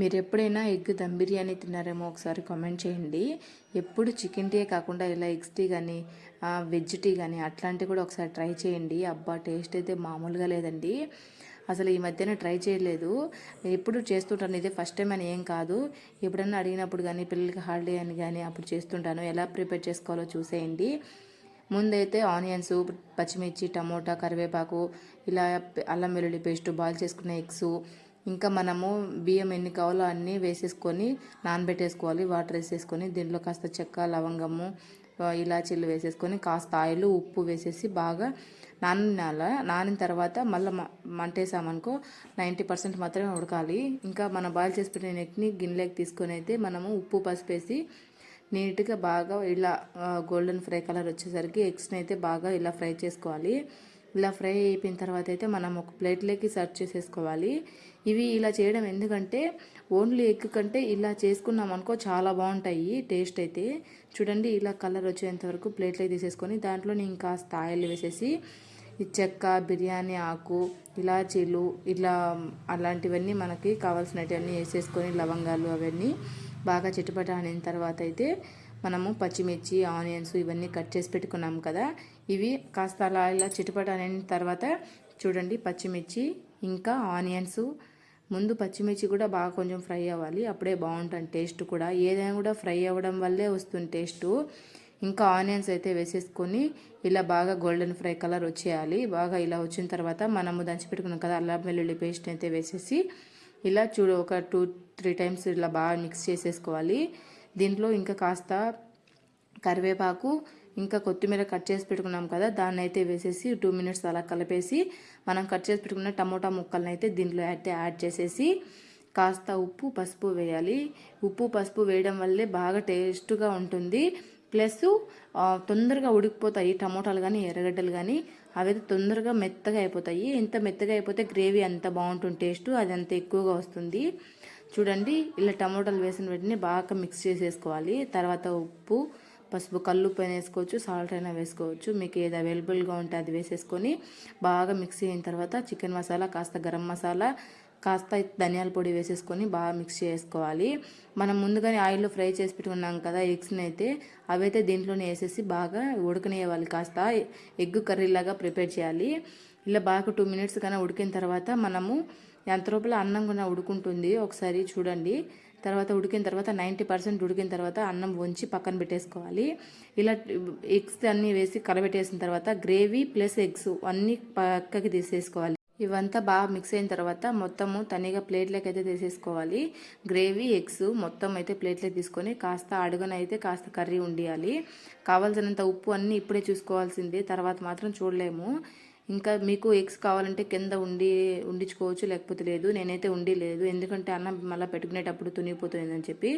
మీరు ఎప్పుడైనా ఎగ్ దమ్ బిర్యానీ తిన్నారేమో ఒకసారి కామెంట్ చేయండి. ఎప్పుడు చికెన్ టీ కాకుండా ఇలా ఎగ్స్ టీ కానీ వెజ్ టీ కానీ అట్లాంటివి కూడా ఒకసారి ట్రై చేయండి. అబ్బా టేస్ట్ అయితే మామూలుగా లేదండి. అసలు ఈ మధ్యన ట్రై చేయలేదు. ఎప్పుడు చేస్తుంటాను ఇదే ఫస్ట్ టైం అని ఏం కాదు. ఎప్పుడన్నా అడిగినప్పుడు కానీ పిల్లలకి హాలిడే అని కానీ అప్పుడు చేస్తుంటాను. ఎలా ప్రిపేర్ చేసుకోవాలో చూసేయండి. ముందైతే ఆనియన్స్ పచ్చిమిర్చి టమోటా కరివేపాకు ఇలా అల్లం వెల్లుల్లి పేస్ట్ బాయిల్ చేసుకున్న ఎగ్స్ ఇంకా మనము బియ్యం ఎన్ని కావాలో అన్నీ వేసేసుకొని నానబెట్టేసుకోవాలి. వాటర్ వేసేసుకొని దీంట్లో కాస్త చెక్క లవంగము ఇలాచీలు వేసేసుకొని కాస్త ఆయిల్ ఉప్పు వేసేసి బాగా నానాల నానిన తర్వాత మళ్ళీ మంటేసామనుకో నైంటీ పర్సెంట్ మాత్రమే ఉడకాలి. ఇంకా మనం బాయిల్ చేసి పెట్టిన నెట్ని గిన్నెలోకి తీసుకొని అయితే మనము ఉప్పు పసుపు వేసి నీట్గా బాగా ఇలా గోల్డెన్ ఫ్రై కలర్ వచ్చేసరికి ఎగ్స్ని అయితే బాగా ఇలా ఫ్రై చేసుకోవాలి. ఇలా ఫ్రై అయిపోయిన తర్వాత అయితే మనం ఒక ప్లేట్లోకి సర్వ్ చేసేసుకోవాలి. ఇవి ఇలా చేయడం ఎందుకంటే ఓన్లీ ఎగ్ కంటే ఇలా చేసుకున్నాం అనుకో చాలా బాగుంటాయి టేస్ట్ అయితే. చూడండి ఇలా కలర్ వచ్చేంత వరకు ప్లేట్లోకి తీసేసుకొని దాంట్లో ఇంకా ఆయిల్ వేసేసి ఈ చెక్క బిర్యానీ ఆకు ఇలాచీలు ఇలా అలాంటివన్నీ మనకి కావాల్సినవన్నీ వేసేసుకొని లవంగాలు అవన్నీ బాగా చిట్టుపట అనిన తర్వాత అయితే మనము పచ్చిమిర్చి ఆనియన్స్ ఇవన్నీ కట్ చేసి పెట్టుకున్నాం కదా. ఇవి కాస్త అలా ఇలా చిటపట అయిన తర్వాత చూడండి పచ్చిమిర్చి ఇంకా ఆనియన్స్. ముందు పచ్చిమిర్చి కూడా బాగా కొంచెం ఫ్రై అవ్వాలి. అప్పుడే బాగుంటుంది టేస్ట్ కూడా. ఏదైనా కూడా ఫ్రై అవ్వడం వల్లే వస్తుంది టేస్ట్. ఇంకా ఆనియన్స్ అయితే వేసేసుకొని ఇలా బాగా గోల్డెన్ ఫ్రై కలర్ వచ్చేయాలి. బాగా ఇలా వచ్చిన తర్వాత మనము దంచిపెట్టుకున్నాం కదా అల్లం వెల్లుల్లి పేస్ట్ అయితే వేసేసి. ఇలా చూడు ఒక టూ త్రీ టైమ్స్ ఇలా బాగా మిక్స్ చేసేసుకోవాలి. దీంట్లో ఇంకా కాస్త కరివేపాకు ఇంకా కొత్తిమీర కట్ చేసి పెట్టుకున్నాం కదా దాన్ని అయితే వేసేసి టూ మినిట్స్ అలా కలిపేసి మనం కట్ చేసి పెట్టుకున్న టమోటా ముక్కలను అయితే దీంట్లో అయితే యాడ్ చేసేసి కాస్త ఉప్పు పసుపు వేయాలి. ఉప్పు పసుపు వేయడం వల్లే బాగా టేస్ట్గా ఉంటుంది. ప్లస్ తొందరగా ఉడికిపోతాయి టమోటాలు కానీ ఎర్రగడ్డలు కానీ అవి తొందరగా మెత్తగా అయిపోతాయి. ఎంత మెత్తగా అయిపోతే గ్రేవీ అంత బాగుంటుంది టేస్ట్ అది అంత ఎక్కువగా వస్తుంది. చూడండి ఇలా టమోటాలు వేసిన వెంటనే బాగా మిక్స్ చేసేసుకోవాలి. తర్వాత ఉప్పు పసుపు కల్లుప్పు పైన వేసుకోవచ్చు సాల్ట్ అయినా వేసుకోవచ్చు. మీకు ఏది అవైలబుల్గా ఉంటే అది వేసేసుకొని బాగా మిక్స్ అయిన తర్వాత చికెన్ మసాలా కాస్త గరం మసాలా కాస్త ధనియాల పొడి వేసేసుకొని బాగా మిక్స్ చేసుకోవాలి. మనం ముందుగానే ఆయిల్లో ఫ్రై చేసి పెట్టుకున్నాం కదా ఎగ్స్ని అయితే అవైతే దీంట్లోనే వేసేసి బాగా ఉడకనేయాలి కాస్త ఎగ్ కర్రీలాగా ప్రిపేర్ చేయాలి. ఇలా బాగా టూ మినిట్స్ కన్నా ఉడికిన తర్వాత మనము ఎంత లోపల అన్నం కూడా ఉడుకుంటుంది. ఒకసారి చూడండి. తర్వాత ఉడికిన తర్వాత నైంటీ పర్సెంట్ ఉడికిన తర్వాత అన్నం వంచి పక్కన పెట్టేసుకోవాలి. ఇలా ఎగ్స్ అన్నీ వేసి కలబెట్టేసిన తర్వాత గ్రేవీ ప్లస్ ఎగ్స్ అన్నీ పక్కకి తీసేసుకోవాలి. ఇవంతా బాగా మిక్స్ అయిన తర్వాత మొత్తము తనిగా ప్లేట్లోకి అయితే తీసేసుకోవాలి. గ్రేవీ ఎగ్స్ మొత్తం అయితే ప్లేట్లోకి తీసుకొని కాస్త అడుగునైతే కాస్త కర్రీ ఉండియాలి. కావాల్సినంత ఉప్పు అన్నీ ఇప్పుడే చూసుకోవాల్సిందే. తర్వాత మాత్రం చూడలేము. ఇంకా మీకు ఎగ్స్ కావాలంటే కింద ఉండి ఉండించుకోవచ్చు లేకపోతే లేదు. నేనైతే ఉండి లేదు ఎందుకంటే అన్నం మళ్ళీ పెట్టుకునేటప్పుడు తునిగిపోతుందని చెప్పి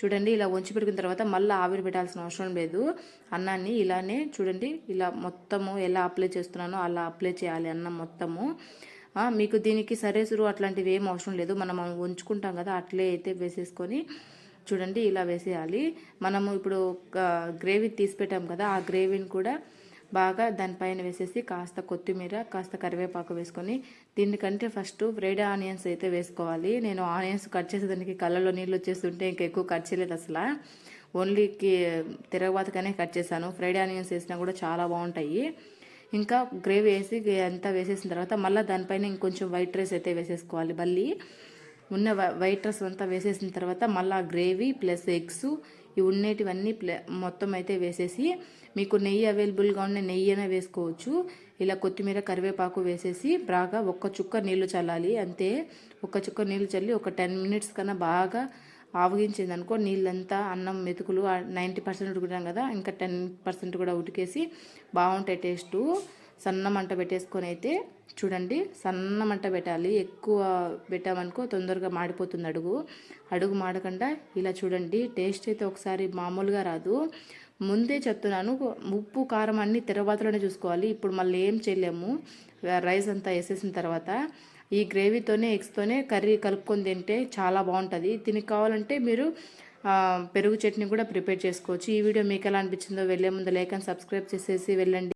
చూడండి ఇలా వంచి పెట్టుకున్న తర్వాత మళ్ళీ ఆవిరి పెట్టాల్సిన అవసరం లేదు. అన్నాన్ని ఇలానే చూడండి ఇలా మొత్తము ఎలా అప్లై చేస్తున్నానో అలా అప్లై చేయాలి అన్నం మొత్తము. మీకు దీనికి సరేసురు అట్లాంటివి ఏం అవసరం లేదు. మనం ఉంచుకుంటాం కదా అట్లే అయితే వేసేసుకొని చూడండి ఇలా వేసేయాలి. మనము ఇప్పుడు గ్రేవీ తీసి పెట్టాం కదా ఆ గ్రేవీని కూడా బాగా దానిపైన వేసేసి కాస్త కొత్తిమీర కాస్త కరివేపాకు వేసుకొని దీనికంటే ఫస్ట్ ఫ్రైడ్ ఆనియన్స్ అయితే వేసుకోవాలి. నేను ఆనియన్స్ కట్ చేసేదానికి కళ్ళలో నీళ్ళు వచ్చేస్తుంటే ఇంకా ఎక్కువ కట్ చేయలేదు అసలు. ఓన్లీకి తిరగబాతగానే కట్ చేశాను. ఫ్రైడ్ ఆనియన్స్ వేసినా కూడా చాలా బాగుంటాయి. ఇంకా గ్రేవీ వేసి అంతా వేసేసిన తర్వాత మళ్ళీ దానిపైన ఇంకొంచెం వైట్ రైస్ అయితే వేసేసుకోవాలి మళ్ళీ. ఉన్న వైట్ రైస్ అంతా వేసేసిన తర్వాత మళ్ళీ గ్రేవీ ప్లస్ ఎగ్స్ ఇవి ఉండేటివన్నీ ప్లే మొత్తం అయితే వేసేసి మీకు నెయ్యి అవైలబుల్గా ఉన్న నెయ్యి అయినా వేసుకోవచ్చు. ఇలా కొత్తిమీర కరివేపాకు వేసేసి బాగా ఒక్క చుక్క నీళ్ళు చల్లాలి. అంతే ఒక్క చుక్క నీళ్ళు చల్లి ఒక టెన్ మినిట్స్ కన్నా బాగా ఆవగించింది అనుకో నీళ్ళంతా అన్నం మెతుకులు నైంటీ పర్సెంట్ ఉడికినాం కదా ఇంకా టెన్ పర్సెంట్ కూడా ఉడికేసి బాగుంటాయి టేస్టు సన్న మంట పెట్టేసుకొని అయితే చూడండి సన్న మంట పెట్టాలి. ఎక్కువ పెట్టామనుకో తొందరగా మాడిపోతుంది అడుగు. అడుగు మాడకుండా ఇలా చూడండి టేస్ట్ అయితే ఒకసారి మామూలుగా రాదు. ముందే చెప్తున్నాను ఉప్పు కారం అన్ని తర్వాతలోనే చూసుకోవాలి. ఇప్పుడు మళ్ళీ ఏం చేయలేము. రైస్ అంతా వేసేసిన తర్వాత ఈ గ్రేవీతోనే ఎగ్స్తోనే కర్రీ కలుపుకొని తింటే చాలా బాగుంటుంది. దీనికి కావాలంటే మీరు పెరుగు చట్నీ కూడా ప్రిపేర్ చేసుకోవచ్చు. ఈ వీడియో మీకు ఎలా అనిపించిందో వెళ్ళే ముందు లేక సబ్స్క్రైబ్ చేసేసి వెళ్ళండి.